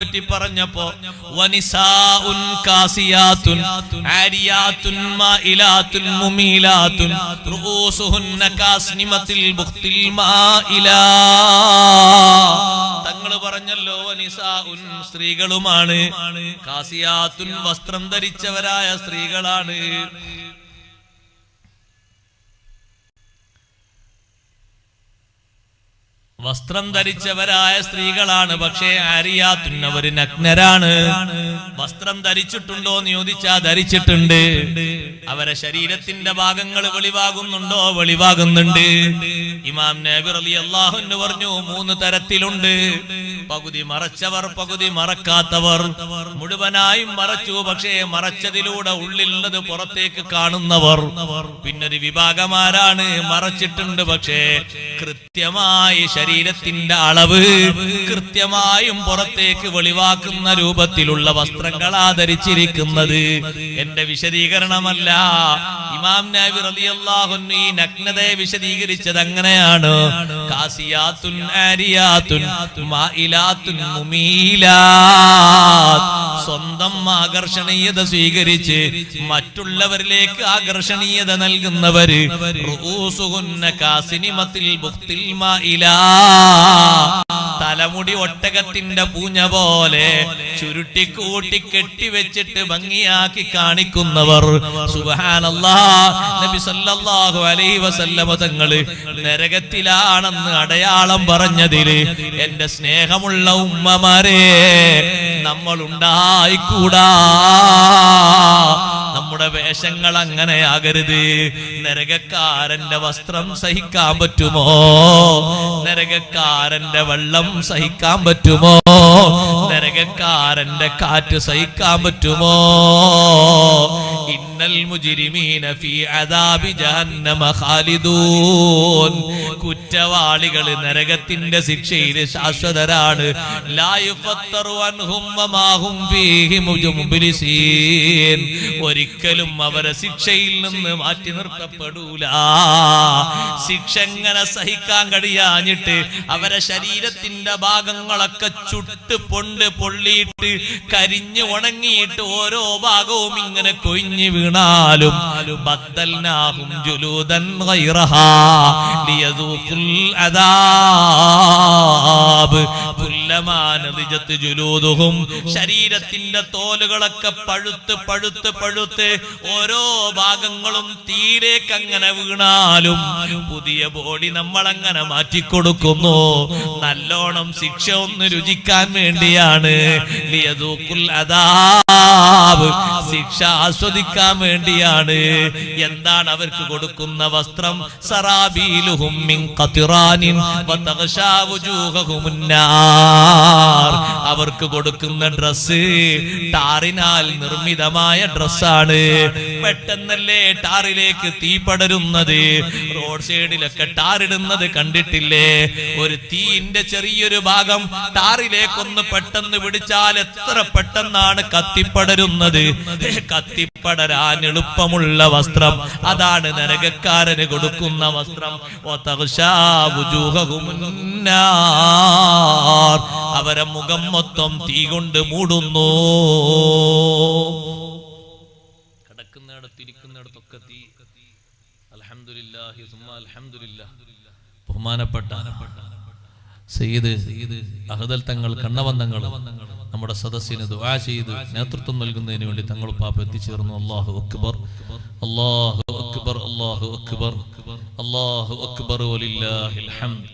പറ്റി തങ്ങൾ പറഞ്ഞല്ലോ വനിസാഉൻ സ്ത്രീകളുമാണ് കാസിയാത്തുൻ വസ്ത്രം ധരിച്ചവരായ സ്ത്രീകളാണ്. വസ്ത്രം ധരിച്ചവരായ സ്ത്രീകളാണ് പക്ഷേ അവർ നഗ്നരാണ്. വസ്ത്രം ധരിച്ചിട്ടുണ്ടോ എന്ന് ചോദിച്ചാ ധരിച്ചിട്ടുണ്ട്. അവരെ ശരീരത്തിന്റെ ഭാഗങ്ങൾ വെളിവാകുന്നുണ്ടോ? വെളിവാകുന്നുണ്ട്. ഇമാം നബിർ അലി അള്ളാഹുന്ന് പറഞ്ഞു മൂന്ന് തരത്തിലുണ്ട്. പകുതി മറച്ചവർ പകുതി മറക്കാത്തവർ. മുഴുവനായും മറച്ചു പക്ഷേ മറച്ചതിലൂടെ ഉള്ളിലുള്ളത് പുറത്തേക്ക് കാണുന്നവർ. പിന്നൊരു വിഭാഗമാരാണ് മറച്ചിട്ടുണ്ട് പക്ഷേ കൃത്യമായി ശരീരത്തിന്റെ അളവ് കൃത്യമായും പുറത്തേക്ക് വെളിവാക്കുന്ന രൂപത്തിലുള്ള വസ്ത്രങ്ങൾ ആദരിച്ചിരിക്കുന്നത് എന്റെ വിശദീകരണമല്ല. ഇമാം നബി റളിയല്ലാഹുന്നു ഈ നഗ്നതയെ വിശദീകരിച്ചത് അങ്ങനെയാണ്. കാസിയാത്തുൻ ആരിയാത്തുൻ മായിലാത്തുൻ സ്വന്തം ആകർഷണീയത സ്വീകരിച്ച് മറ്റുള്ളവരിലേക്ക് ആകർഷണീയത നൽകുന്നവര്. തലമുടി ഒട്ടകത്തിന്റെ പൂഞ്ഞ പോലെ ചുരുട്ടിക്കൂട്ടി കെട്ടിവെച്ചിട്ട് ഭംഗിയാക്കി കാണിക്കുന്നവർ. വസല്ലമ തങ്ങൾ നരകത്തിലാണെന്ന് അടയാളം പറഞ്ഞതിൽ എന്റെ സ്നേഹമുള്ള ഉമ്മമാരെ നമ്മൾ ഉണ്ടായിക്കൂടാ നമ്മുടെ വേഷങ്ങൾ അങ്ങനെയാകരുത്. നരകക്കാരന്റെ വസ്ത്രം സഹിക്കാൻ പറ്റുമോ? നരകക്കാരന്റെ വെള്ളം സഹിക്കാൻ പറ്റുമോ? നരകക്കാരന്റെ കാറ്റ് സഹിക്കാൻ പറ്റുമോ? ഇന്നൽ മുജിരിമീന ഫീ അദാബി ജഹന്നമ ഖാലിദൂൻ. കുറ്റവാളികൾ നരകത്തിന്റെ ശിക്ഷയിൽ ശാശ്വതരാണ്. ഒരിക്കലും അവരെ ശിക്ഷയിൽ നിന്ന് മാറ്റി നിർത്തപ്പെടൂല. ശിക്ഷ എങ്ങനെ സഹിക്കാൻ കഴിയാഞ്ഞിട്ട് അവരെ ശരീരത്തിന്റെ ഭാഗങ്ങളൊക്കെ ചുട്ട് പൊണ്ട് പൊള്ളിയിട്ട് കരിഞ്ഞു ഉണങ്ങിയിട്ട് ഓരോ ഭാഗവും ഇങ്ങനെ കൊയിഞ്ഞു വീണാലും ബദ്ദൽനാഹും ജുലൂദൻ ഗൈറഹാ ലിയദൂഖുൽ അദാബ്. ജുലൂദുഹും. ശരീരത്തിന്റെ തോലുകളൊക്കെ പഴുത്ത് പഴുത്ത് പഴുത്ത് ഓരോ ഭാഗങ്ങളും തീരേക്ക് അങ്ങനെ വീണാലും പുതിയ ബോഡി നമ്മൾ അങ്ങനെ മാറ്റിക്കൊടുക്കുന്നു. നല്ലോണം ശിക്ഷ ഒന്ന് രുചിക്കാൻ വേണ്ടിയാണ്. അദാബ്. ശിക്ഷ ആസ്വദിക്കാൻ വേണ്ടിയാണ്. എന്താണ് അവർക്ക് കൊടുക്കുന്ന വസ്ത്രം? സറാബീലുഹും അവർക്ക് കൊടുക്കുന്ന ഡ്രസ്സ് ടാറിനാൽ നിർമ്മിതമായ ഡ്രസ്സാണ്. പെട്ടെന്നല്ലേ ടാറിലേക്ക് തീ പടരുന്നത്? റോഡ് സൈഡിലൊക്കെ ടാറിടുന്നത് കണ്ടിട്ടില്ലേ? ഒരു തീന്റെ ചെറിയൊരു ഭാഗം ടാറിലേക്കൊന്ന് പെട്ടെന്ന് പിടിച്ചാൽ എത്ര പെട്ടെന്നാണ് കത്തിപ്പടരുന്നത്? കത്തിപ്പടരാൻ എളുപ്പമുള്ള വസ്ത്രം. അതാണ് നരകക്കാരന് കൊടുക്കുന്ന വസ്ത്രം. അവരെ മുഖം മൊത്തം തീ കൊണ്ട് മൂടുന്നു. ബഹുമാനപ്പെട്ട സയ്യിദ് അഹദൽ തങ്ങൾ കണ്ണവന്തങ്ങൾ നമ്മുടെ സദസ്സിന് ദുആ ചെയ്ത് നേതൃത്വം നൽകുന്നതിന് വേണ്ടി തങ്ങൾ പാപ്പ എത്തിച്ചേർന്നു. അള്ളാഹു അക്ബർ. അള്ളാഹു അക്ബർ. അള്ളാഹു അക്ബർ. അള്ളാഹു അക്ബർ. ഹംദ്.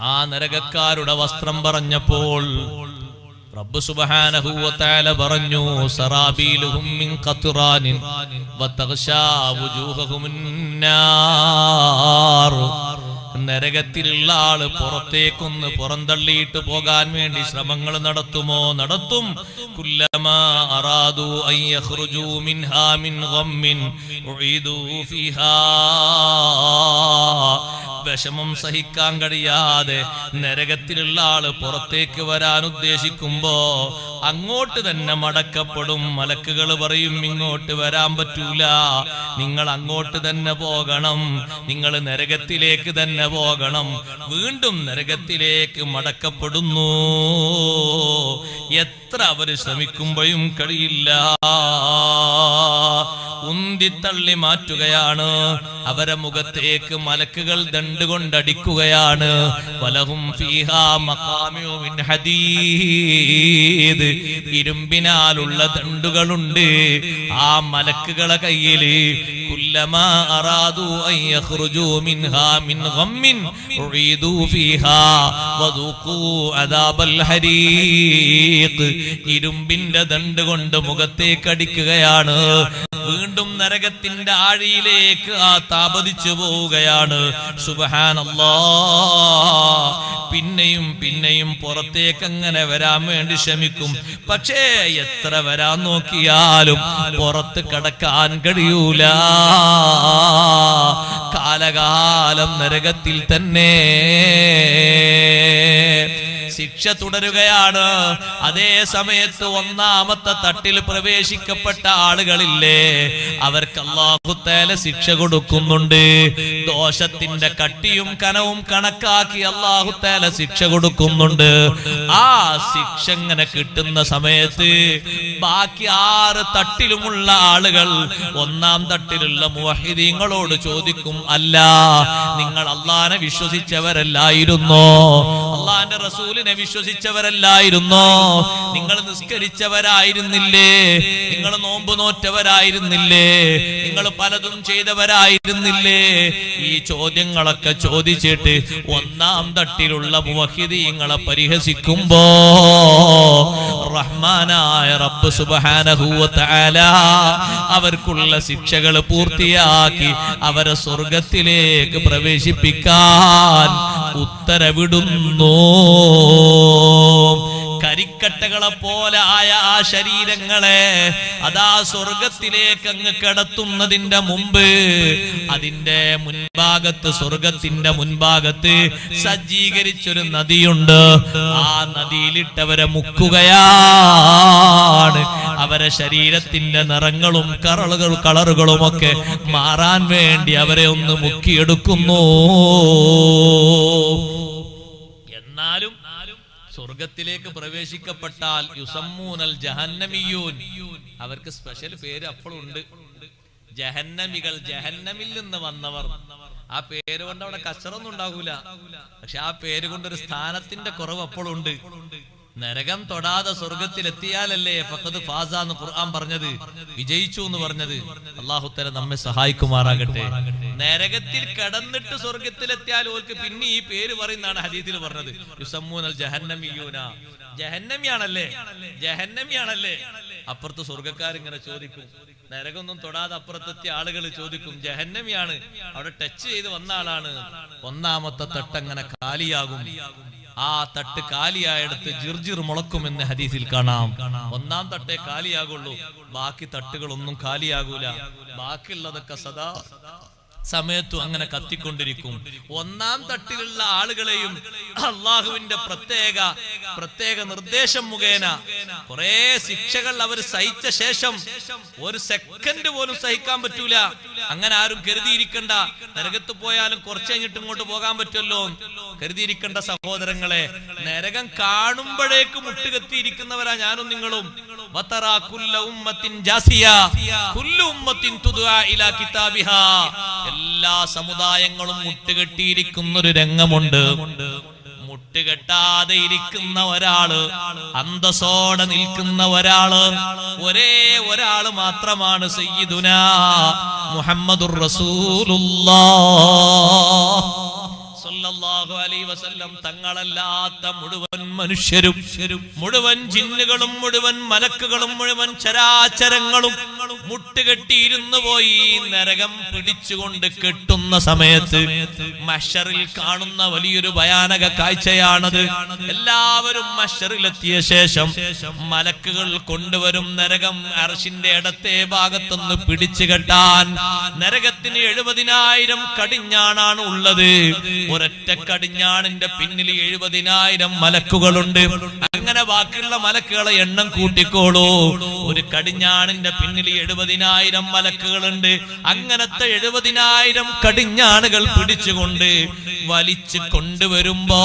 ആ നരകക്കാരുടെ വസ്ത്രം പറഞ്ഞപ്പോൾ റബ്ബ് സുബ്ഹാനഹു വ തആല പറഞ്ഞു സറാബീലുഹും മിൻ ഖത്റാനിൻ വതഗ്ശാ വുജൂഹഹുമുൻ നാർ. നരകത്തിലുള്ള ആൾ പുറത്തേക്കൊന്ന് പുറന്തള്ളിയിട്ട് പോകാൻ വേണ്ടി ശ്രമങ്ങൾ നടത്തുമോ? നടത്തും. വിഷമം സഹിക്കാൻ കഴിയാതെ നരകത്തിലുള്ള ആൾ പുറത്തേക്ക് വരാൻ ഉദ്ദേശിക്കുമ്പോ അങ്ങോട്ട് തന്നെ മടക്കപ്പെടും. മലക്കുകൾ പറയും ഇങ്ങോട്ട് വരാൻ പറ്റൂല. നിങ്ങൾ അങ്ങോട്ട് തന്നെ പോകണം. നിങ്ങൾ നരകത്തിലേക്ക് തന്നെ പോകണം. വീണ്ടും നരകത്തിലേക്ക് മടക്കപ്പെടുന്നു. എത്ര അവർ ശ്രമിക്കുമ്പോഴും കഴിയില്ല. ഉന്തിത്തള്ളി മാറ്റുകയാണ്. അവരെ മുഖത്തേക്ക് മലക്കുകൾ വലഹും മഖാമിഉ മിൻ ഹദീദ്. ഇരുമ്പിനാലുള്ള ദണ്ടുകളുണ്ട് ആ മലക്കുകളെ കയ്യിൽ ഇരുമ്പിന്റെ ദണ്ട് കൊണ്ട് മുഖത്തേക്കടിക്കുകയാണ് വീണ്ടും നരകത്തിന്റെ ആഴിയിലേക്ക് ആ താപതിച്ചു പോവുകയാണ്. പിന്നെയും പിന്നെയും പുറത്തേക്ക് അങ്ങനെ വരാൻ വേണ്ടി ശ്രമിക്കും. പക്ഷേ എത്ര വരാൻ നോക്കിയാലും പുറത്ത് കടക്കാൻ കഴിയൂല. കാലകാലം നരകത്തിൽ തന്നെ. ശിക്ഷ തുടരുകയാണ്. അതേ സമയത്ത് ഒന്നാമത്തെ തട്ടിൽ പ്രവേശിക്കപ്പെട്ട ആളുകളില്ലേ? അവർക്ക് അള്ളാഹുത്തേല ശിക്ഷ കൊടുക്കുന്നുണ്ട്. ദോഷത്തിന്റെ കട്ടിയും കനവും കണക്കാക്കി അള്ളാഹുത്തേല ശിക്ഷ കൊടുക്കുന്നുണ്ട്. ആ ശിക്ഷ ഇങ്ങനെ കിട്ടുന്ന സമയത്ത് ബാക്കി ആറ് തട്ടിലുമുള്ള ആളുകൾ ഒന്നാം തട്ടിലുള്ള മുഹിദീങ്ങളോട് ചോദിക്കും അല്ല നിങ്ങൾ അള്ളാനെ വിശ്വസിച്ചവരല്ലായിരുന്നോ? അള്ളാന്റെ റസൂലിനെ വിശ്വസിച്ചവരല്ലായിരുന്നോ? നിങ്ങൾ നിസ്കരിച്ചവരായിരുന്നില്ലേ? നിങ്ങൾ നോമ്പ് നോറ്റവരായിരുന്നില്ലേ? നിങ്ങൾ പലതും ചെയ്തവരായിരുന്നില്ലേ? ഈ ചോദ്യങ്ങളൊക്കെ ചോദിച്ചിട്ട് ഒന്നാം തട്ടിലുള്ള മുവഹിദീങ്ങളെ പരിഹസിക്കുമ്പോ റഹ്മാനായ റബ്ബ് തആല അവർക്കുള്ള ശിക്ഷകൾ പൂർത്തിയാക്കി അവരെ സ്വർഗത്തിലേക്ക് പ്രവേശിപ്പിക്കാൻ ഉത്തരവിടുന്നു. കരിക്കട്ടകളെ പോലെ ആയ ആ ശരീരങ്ങളെ അതാ സ്വർഗത്തിലേക്ക് അങ്ങ് കിടത്തുന്നതിന്റെ മുമ്പ് അതിന്റെ മുൻഭാഗത്ത് സ്വർഗത്തിന്റെ മുൻഭാഗത്ത് സജ്ജീകരിച്ചൊരു നദിയുണ്ട്. ആ നദിയിലിട്ടവരെ മുക്കുകയാണ്. അവരെ ശരീരത്തിന്റെ നിറങ്ങളും കറളുകൾ കളറുകളും ഒക്കെ മാറാൻ വേണ്ടി അവരെ ഒന്ന് മുക്കിയെടുക്കുന്നു. സ്വർഗത്തിലേക്ക് പ്രവേശിക്കപ്പെട്ടാൽ യുസമ്മൂനൽ ജഹന്നമിയൂൻ. അവർക്ക് സ്പെഷ്യൽ പേര് അപ്പോഴുണ്ട് ജഹന്നമികൾ ജഹന്നമിൽ നിന്ന് വന്നവർ. ആ പേര് കൊണ്ട് അവിടെ കച്ചറൊന്നും ഉണ്ടാകൂല പക്ഷെ ആ പേര് കൊണ്ടൊരു സ്ഥാനത്തിന്റെ കുറവ് അപ്പോഴും ഉണ്ട് നരകം തൊടാതെ സ്വർഗത്തിലെത്തിയാലല്ലേ ഫഖദ് ഫാസ എന്ന് ഖുർആൻ പറഞ്ഞത്? വിജയിച്ചു എന്ന് പറഞ്ഞത്? അള്ളാഹുത്തല നമ്മെ സഹായിക്കുമാറാകട്ടെ. നരകത്തിൽ കടന്നിട്ട് സ്വർഗത്തിലെത്തിയാൽ ഓർക്ക് പിന്നെ ഈ പേര് പറയുന്നതാണ് ഹദീസിൽ പറഞ്ഞത്. യുസമ്മൂനൽ ജഹന്നമിയൂന. ജഹന്നമിയാണല്ലേ? ജഹന്നമിയാണല്ലേ? അപ്പുറത്ത് സ്വർഗക്കാരിങ്ങനെ ചോദിക്കും. നരകമൊന്നും തൊടാതെ അപ്പുറത്തെത്തിയ ആളുകൾ ചോദിക്കും ജഹന്നമിയാണ്? അവിടെ ടച്ച് ചെയ്ത് വന്ന ആളാണ്. ഒന്നാമത്തെ തട്ടങ്ങനെ കാലിയാകും. ആ തട്ട് കാലിയായെടുത്ത് ജിർജിർ മുളക്കുമെന്ന് ഹദീസിൽ കാണാം. ഒന്നാം തട്ടേ കാലിയാകുള്ളൂ. ബാക്കി തട്ടുകളൊന്നും കാലിയാകൂല. ബാക്കിയുള്ളതൊക്കെ സദാ സമയത്തും അങ്ങനെ കത്തിക്കൊണ്ടിരിക്കും. ഒന്നാം തട്ടിലുള്ള ആളുകളെയും അള്ളാഹുവിന്റെ പ്രത്യേക പ്രത്യേക നിർദ്ദേശം മുഖേന കുറെ ശിക്ഷകൾ അവർ സഹിച്ച ശേഷം ഒരു സെക്കൻഡ് പോലും സഹിക്കാൻ പറ്റൂല. അങ്ങനെ ആരും കരുതിയിരിക്കണ്ട. നരകത്ത് പോയാലും കുറച്ച് കഴിഞ്ഞിട്ട് ഇങ്ങോട്ട് പോകാൻ പറ്റുമല്ലോ. കരുതിയിരിക്കേണ്ട സഹോദരങ്ങളെ നരകം കാണുമ്പോഴേക്ക് മുട്ടുകത്തിയിരിക്കുന്നവരാ ഞാനും നിങ്ങളും. ഉമ്മത്തിൻ ജാസിയ. ഉമ്മത്തിൻ ഇലാ കിതാബിഹാ. എല്ലാ സമുദായങ്ങളും മുട്ടുകെട്ടിയിരിക്കുന്ന ഒരു രംഗമുണ്ട്. മുട്ടുകെട്ടാതെ ഇരിക്കുന്ന ഒരാൾ അന്തസ്സോടെ നിൽക്കുന്ന ഒരാൾ ഒരേ ഒരാൾ മാത്രമാണ് സയ്യിദുന മുഹമ്മദുർ അലൈഹി വസല്ലം തങ്ങളല്ലാത്ത മുഴുവൻ മനുഷ്യരും മുഴുവൻ ജിന്നുകളും മുഴുവൻ മലക്കുകളും മുഴുവൻ ചരാചരങ്ങളും മുട്ടുകെട്ടിയിരുന്നു പോയി. നരകം പിടിച്ചുകൊണ്ട് കെട്ടുന്ന സമയത്ത് മഷറിൽ കാണുന്ന വലിയൊരു ഭയാനക കാഴ്ചയാണത്. എല്ലാവരും മഷറിലെത്തിയ ശേഷം മലക്കുകൾ കൊണ്ടുവരും. നരകം അർഷിന്റെ ഇടത്തെ ഭാഗത്തുനിന്ന് പിടിച്ചു കെട്ടാൻ. നരകത്തിന് എഴുപതിനായിരം കടിഞ്ഞാണാണ് ഉള്ളത്. ഒരൊറ്റ കടിഞ്ഞാണിന്റെ പിന്നിൽ എഴുപതിനായിരം മലക്കുകളുണ്ട്. അങ്ങനെ ബാക്കിയുള്ള മലക്കുകളെ എണ്ണം കൂട്ടിക്കോളൂ. ഒരു കടിഞ്ഞാണിന്റെ പിന്നിൽ എഴുപതിനായിരം മലക്കുകളുണ്ട്. അങ്ങനത്തെ എഴുപതിനായിരം കടിഞ്ഞാണുകൾ പിടിച്ചുകൊണ്ട് വലിച്ചു കൊണ്ടുവരുമ്പോ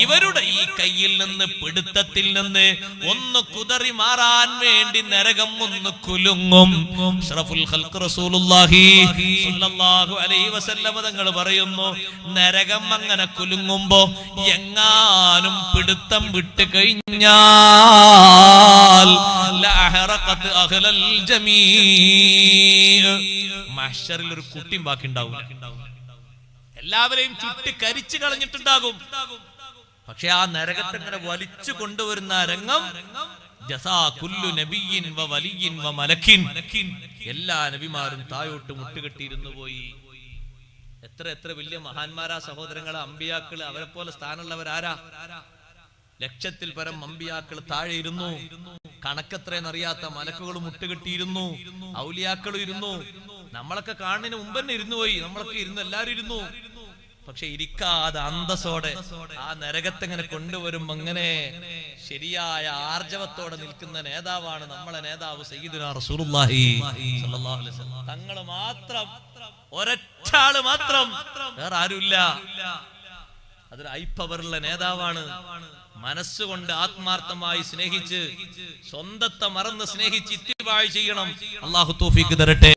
ഇവരുടെ ഈ കയ്യിൽ നിന്ന് പിടുത്തത്തിൽ നിന്ന് ഒന്ന് കുതറി മാറാൻ വേണ്ടി നരകം ഒന്ന് കുലുങ്ങും. തങ്ങൾ പറയുന്നു നരകം അങ്ങനെ കുലുങ്ങുമ്പോ എങ്ങാനും പിടുത്തം വിട്ട് കഴിഞ്ഞാൽ മഹ്ശറിൽ ഒരു കുട്ടിയും ബാക്കി ഉണ്ടാവും എല്ലാവരെയും ചുട്ടി കരിച്ചു കളഞ്ഞിട്ടുണ്ടാകും. പക്ഷെ ആ നരകത്തെ ഇങ്ങനെ വലിച്ചു കൊണ്ടുവരുന്ന രംഗം? എല്ലാ നബിമാരും തായോട്ട് മുട്ടുകെട്ടിയിരുന്നു പോയി. എത്ര എത്ര വലിയ മഹാന്മാരാ സഹോദരങ്ങളെ അമ്പിയാക്കൾ അവരെ പോലെ സ്ഥാനമുള്ളവരാരാ? ലക്ഷത്തിൽ പരം അമ്പിയാക്കൾ താഴെ ഇരുന്നു കണക്കത്രയെന്നറിയാത്ത മലക്കുകൾ മുട്ടുകെട്ടിയിരുന്നു. ഔലിയാക്കളും ഇരുന്നു. നമ്മളൊക്കെ കാണുന്നതിന് മുമ്പ് തന്നെ ഇരുന്നു പോയി. നമ്മളൊക്കെ ഇരുന്നു എല്ലാരും ഇരുന്നു. പക്ഷെ ഇരിക്കാതെ അന്തസ്സോടെ ആ നരകത്തെങ്ങനെ കൊണ്ടുവരുമ്പോ അങ്ങനെ ശരിയായ ആർജവത്തോടെ നിൽക്കുന്ന നേതാവാണ് നമ്മളെ നേതാവ് തങ്ങൾ മാത്രം ഒരൊറ്റ ആൾ മാത്രം വേറെ ആരുമില്ല. അതൊരു ഐപ്പവറുള്ള നേതാവാണ്. മനസ്സുകൊണ്ട് ആത്മാർത്ഥമായി സ്നേഹിച്ച് സ്വന്തത്തെ മറന്ന് സ്നേഹിച്ച് ഇത്തിവാഴ് ചെയ്യണം. അള്ളാഹു തോഫിക്ക് തരട്ടെ.